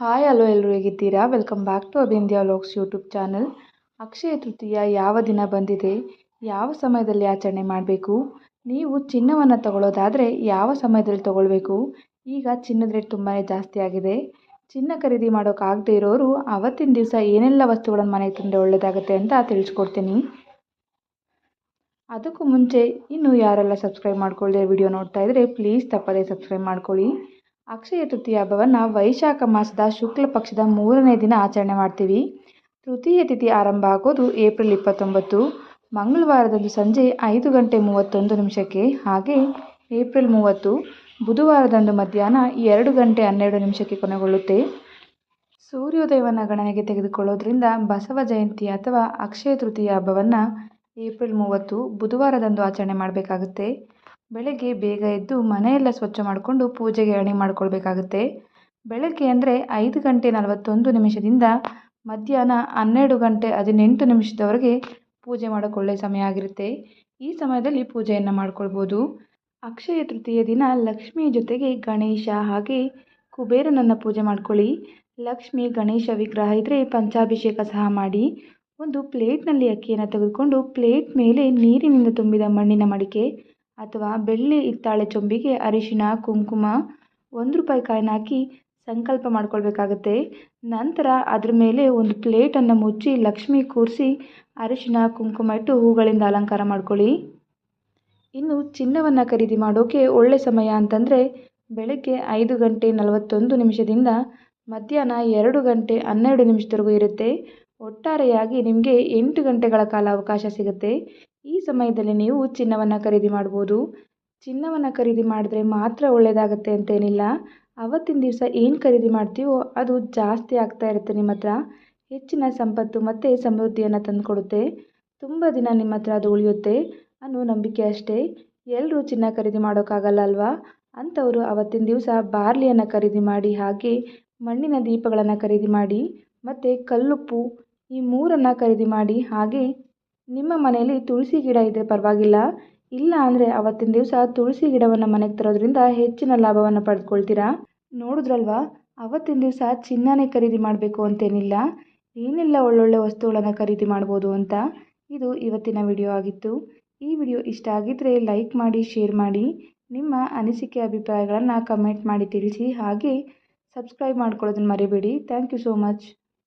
Hi hello ಎಲ್ಲರೂ ಹೇಗಿದ್ದೀರಾ welcome back to Abhindya vlogs YouTube channel Akshaya Tritiya ಯಾವ ದಿನ ಬಂದಿದೆ? ಯಾವ ಸಮಯದಲ್ಲಿ ಆಚರಣೆ ಮಾಡಬೇಕು? ನೀವು ಚಿನ್ನವನ್ನು ತಗೊಳ್ಳೋದಾದರೆ ಯಾವ ಸಮಯದಲ್ಲಿ ತಗೊಳ್ಬೇಕು? ಈಗ ಚಿನ್ನದ ರೇಟ್ ತುಂಬಾ ಜಾಸ್ತಿ ಆಗಿದೆ. ಚಿನ್ನ ಖರೀದಿ ಮಾಡೋಕ್ಕಾಗದೇ ಇರೋರು ಅವತ್ತಿನ ದಿವಸ ಏನೆಲ್ಲ ವಸ್ತುಗಳನ್ನು ಮನೆಗೆ ತಂದರೆ ಒಳ್ಳೆಯದಾಗುತ್ತೆ ಅಂತ ತಿಳಿಸ್ಕೊಡ್ತೀನಿ. ಅದಕ್ಕೂ ಮುಂಚೆ ಇನ್ನೂ ಯಾರೆಲ್ಲ ಸಬ್ಸ್ಕ್ರೈಬ್ ಮಾಡ್ಕೊಳ್ಳದೆ ವಿಡಿಯೋ ನೋಡ್ತಾ ಇದ್ದರೆ ಪ್ಲೀಸ್ ತಪ್ಪದೇ ಸಬ್ಸ್ಕ್ರೈಬ್ ಮಾಡ್ಕೊಳ್ಳಿ. ಅಕ್ಷಯ ತೃತೀಯ ಹಬ್ಬವನ್ನು ವೈಶಾಖ ಮಾಸದ ಶುಕ್ಲ ಪಕ್ಷದ ಮೂರನೇ ದಿನ ಆಚರಣೆ ಮಾಡ್ತೀವಿ. ತೃತೀಯ ತಿಥಿ ಆರಂಭ ಆಗೋದು ಏಪ್ರಿಲ್ ಇಪ್ಪತ್ತೊಂಬತ್ತು. ಮಂಗಳವಾರದಂದು ಸಂಜೆ ಐದು ಗಂಟೆ ಮೂವತ್ತೊಂದು ನಿಮಿಷಕ್ಕೆ, ಹಾಗೆ ಏಪ್ರಿಲ್ ಮೂವತ್ತು. ಬುಧವಾರದಂದು ಮಧ್ಯಾಹ್ನ ಎರಡು ಗಂಟೆ ಹನ್ನೆರಡು ನಿಮಿಷಕ್ಕೆ ಕೊನೆಗೊಳ್ಳುತ್ತೆ. ಸೂರ್ಯೋದಯವನ್ನು ಗಣನೆಗೆ ತೆಗೆದುಕೊಳ್ಳೋದ್ರಿಂದ ಬಸವ ಜಯಂತಿ ಅಥವಾ ಅಕ್ಷಯ ತೃತೀಯ ಹಬ್ಬವನ್ನು ಏಪ್ರಿಲ್ ಮೂವತ್ತು ಬುಧವಾರದಂದು ಆಚರಣೆ ಮಾಡಬೇಕಾಗುತ್ತೆ. ಬೆಳಗ್ಗೆ ಬೇಗ ಎದ್ದು ಮನೆಯೆಲ್ಲ ಸ್ವಚ್ಛ ಮಾಡಿಕೊಂಡು ಪೂಜೆಗೆ ಅಣಿ ಮಾಡ್ಕೊಳ್ಬೇಕಾಗುತ್ತೆ. ಬೆಳಗ್ಗೆ ಅಂದರೆ ಐದು ಗಂಟೆ ನಲವತ್ತೊಂದು ನಿಮಿಷದಿಂದ ಮಧ್ಯಾಹ್ನ ಹನ್ನೆರಡು ಗಂಟೆ ಹದಿನೆಂಟು ನಿಮಿಷದವರೆಗೆ ಪೂಜೆ ಮಾಡಿಕೊಳ್ಳೆ ಸಮಯ ಆಗಿರುತ್ತೆ. ಈ ಸಮಯದಲ್ಲಿ ಪೂಜೆಯನ್ನು ಮಾಡ್ಕೊಳ್ಬೋದು. ಅಕ್ಷಯ ತೃತೀಯ ದಿನ ಲಕ್ಷ್ಮಿ ಜೊತೆಗೆ ಗಣೇಶ ಹಾಗೆ ಕುಬೇರನನ್ನು ಪೂಜೆ ಮಾಡ್ಕೊಳ್ಳಿ. ಲಕ್ಷ್ಮಿ ಗಣೇಶ ವಿಗ್ರಹ ಇದ್ದರೆ ಪಂಚಾಭಿಷೇಕ ಸಹ ಮಾಡಿ. ಒಂದು ಪ್ಲೇಟ್ನಲ್ಲಿ ಅಕ್ಕಿಯನ್ನು ತೆಗೆದುಕೊಂಡು ಪ್ಲೇಟ್ ಮೇಲೆ ನೀರಿನಿಂದ ತುಂಬಿದ ಮಣ್ಣಿನ ಮಡಿಕೆ ಅಥವಾ ಬೆಳ್ಳಿ ಹಿತ್ತಾಳೆ ಚೊಂಬಿಗೆ ಅರಿಶಿನ ಕುಂಕುಮ ಒಂದು ರೂಪಾಯಿ ಕಾಯಿನ ಹಾಕಿ ಸಂಕಲ್ಪ ಮಾಡ್ಕೊಳ್ಬೇಕಾಗತ್ತೆ. ನಂತರ ಅದ್ರ ಮೇಲೆ ಒಂದು ಪ್ಲೇಟನ್ನು ಮುಚ್ಚಿ ಲಕ್ಷ್ಮಿ ಕೂರಿಸಿ ಅರಿಶಿನ ಕುಂಕುಮ ಇಟ್ಟು ಹೂಗಳಿಂದ ಅಲಂಕಾರ ಮಾಡ್ಕೊಳ್ಳಿ. ಇನ್ನು ಚಿನ್ನವನ್ನು ಖರೀದಿ ಮಾಡೋಕ್ಕೆ ಒಳ್ಳೆ ಸಮಯ ಅಂತಂದರೆ ಬೆಳಗ್ಗೆ ಐದು ಗಂಟೆ ನಲವತ್ತೊಂದು ನಿಮಿಷದಿಂದ ಮಧ್ಯಾಹ್ನ ಎರಡು ಗಂಟೆ ಹನ್ನೆರಡು ನಿಮಿಷದವರೆಗೂ ಇರುತ್ತೆ. ಒಟ್ಟಾರೆಯಾಗಿ ನಿಮಗೆ ಎಂಟು ಗಂಟೆಗಳ ಕಾಲ ಅವಕಾಶ ಸಿಗುತ್ತೆ. ಈ ಸಮಯದಲ್ಲಿ ನೀವು ಚಿನ್ನವನ್ನು ಖರೀದಿ ಮಾಡ್ಬೋದು. ಚಿನ್ನವನ್ನು ಖರೀದಿ ಮಾಡಿದ್ರೆ ಮಾತ್ರ ಒಳ್ಳೆಯದಾಗತ್ತೆ ಅಂತೇನಿಲ್ಲ. ಅವತ್ತಿನ ದಿವಸ ಏನು ಖರೀದಿ ಮಾಡ್ತೀವೋ ಅದು ಜಾಸ್ತಿ ಆಗ್ತಾ ಇರುತ್ತೆ ನಿಮ್ಮ ಹತ್ರ. ಹೆಚ್ಚಿನ ಸಂಪತ್ತು ಮತ್ತು ಸಮೃದ್ಧಿಯನ್ನು ತಂದುಕೊಡುತ್ತೆ. ತುಂಬ ದಿನ ನಿಮ್ಮ ಹತ್ರ ಅದು ಉಳಿಯುತ್ತೆ ಅನ್ನೋ ನಂಬಿಕೆ ಅಷ್ಟೇ. ಎಲ್ಲರೂ ಚಿನ್ನ ಖರೀದಿ ಮಾಡೋಕ್ಕಾಗಲ್ಲ ಅಲ್ವಾ? ಅಂಥವರು ಅವತ್ತಿನ ದಿವಸ ಬಾರ್ಲಿಯನ್ನು ಖರೀದಿ ಮಾಡಿ ಹಾಗೆ ಮಣ್ಣಿನ ದೀಪಗಳನ್ನು ಖರೀದಿ ಮಾಡಿ ಮತ್ತು ಕಲ್ಲುಪ್ಪು ಈ ಮೂರನ್ನು ಖರೀದಿ ಮಾಡಿ ಹಾಗೆ ನಿಮ್ಮ ಮನೆಯಲ್ಲಿ ತುಳಸಿ ಗಿಡ ಇದ್ದರೆ ಪರವಾಗಿಲ್ಲ. ಇಲ್ಲ ಅಂದರೆ ಅವತ್ತಿನ ದಿವಸ ತುಳಸಿ ಗಿಡವನ್ನು ಮನೆಗೆ ತರೋದ್ರಿಂದ ಹೆಚ್ಚಿನ ಲಾಭವನ್ನು ಪಡೆದುಕೊಳ್ತೀರಾ ನೋಡಿದ್ರಲ್ವಾ? ಅವತ್ತಿನ ದಿವಸ ಚಿನ್ನನೇ ಖರೀದಿ ಮಾಡಬೇಕು ಅಂತೇನಿಲ್ಲ. ಏನೆಲ್ಲ ಒಳ್ಳೊಳ್ಳೆ ವಸ್ತುಗಳನ್ನು ಖರೀದಿ ಮಾಡ್ಬೋದು ಅಂತ ಇದು ಇವತ್ತಿನ ವಿಡಿಯೋ ಆಗಿತ್ತು. ಈ ವಿಡಿಯೋ ಇಷ್ಟ ಆಗಿದ್ದರೆ ಲೈಕ್ ಮಾಡಿ, ಶೇರ್ ಮಾಡಿ. ನಿಮ್ಮ ಅನಿಸಿಕೆ ಅಭಿಪ್ರಾಯಗಳನ್ನು ಕಮೆಂಟ್ ಮಾಡಿ ತಿಳಿಸಿ. ಹಾಗೆ ಸಬ್ಸ್ಕ್ರೈಬ್ ಮಾಡ್ಕೊಳ್ಳೋದನ್ನು ಮರಿಬೇಡಿ. Thank you so much.